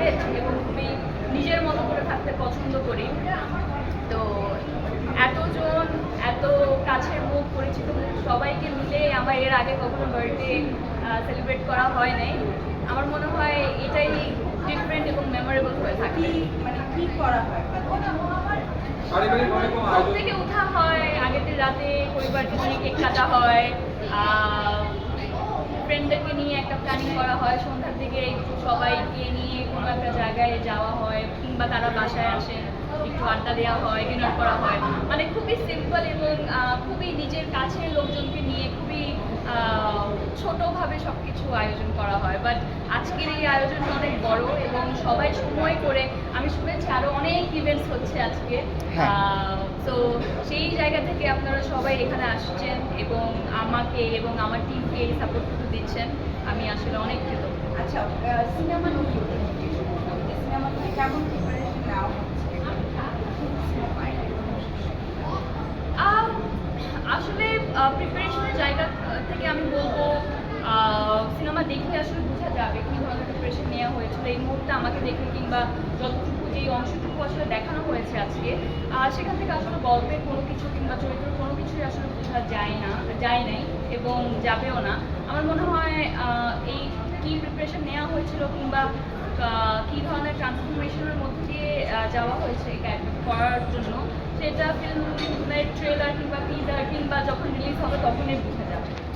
Private এবং খুবই নিজের মতো করে থাকতে পছন্দ করি। তো এতজন এত কাছের মুখ পরিচিত মুখ সবাইকে মিলে আমার এর আগে কখনো বার্থডে সেলিব্রেট করা হয় নাই। আমার মনে হয় এটাই ডিফারেন্ট এবং মেমোরেবল হয়ে থাকে। মানে কি করা হয়? থেকে ওঠা হয় আগের দিন রাতে পরিবারকে নিয়ে কেক কাটা হয় ফ্রেন্ডদেরকে নিয়ে একটা প্ল্যানিং করা হয় সন্ধ্যা সবাইকে নিয়ে কোনো একটা জায়গায় যাওয়া হয় কিংবা তারা বাসায় আসেন একটু আড্ডা দেওয়া হয় ডিনার করা হয়। মানে খুবই সিম্পল এবং খুবই নিজের কাছের লোকজনকে নিয়ে খুবই ছোটভাবে সব কিছু আয়োজন করা হয়। বাট আজকের এই আয়োজনটা অনেক বড় এবং সবাই সময় করে আমি শুনেছি আরও অনেক ইভেন্টস হচ্ছে আজকে। হ্যাঁ। তো সেই জায়গা থেকে আপনারা সবাই এখানে আসছেন এবং আমাকে এবং আমার টিমকে সাপোর্ট দিচ্ছেন। আমি আসলে অনেক আচ্ছা সিনেমা নিয়ে সিনেমা থেকে কেমন প্রিপারেশন নেওয়া হচ্ছে? আসলে প্রিপারেশনের জায়গা থেকে আমি বলব সিনেমা দেখে আসলে বোঝা যাবে কী ধরনের প্রিপারেশন নেওয়া হয়েছিল। এই মুহূর্তে আমাকে দেখে কিংবা যতটুকু যেই অংশটুকু আসলে দেখানো হয়েছে আজকে সেখান থেকে আসলে গল্পের কোনো কিছু কিংবা চরিত্রের কোনো কিছুই আসলে বোঝা যায় না, যায় নাই এবং যাবেও না। আমার মনে হয় এই হয়েছিল কিংবা কি ধরনের ট্রান্সফরমেশনের মধ্যে দিয়ে যাওয়া হয়েছে করার জন্য, সেটা ফিল্মের ট্রেলার কিংবা টিজার কিংবা যখন রিলিজ হবে তখনই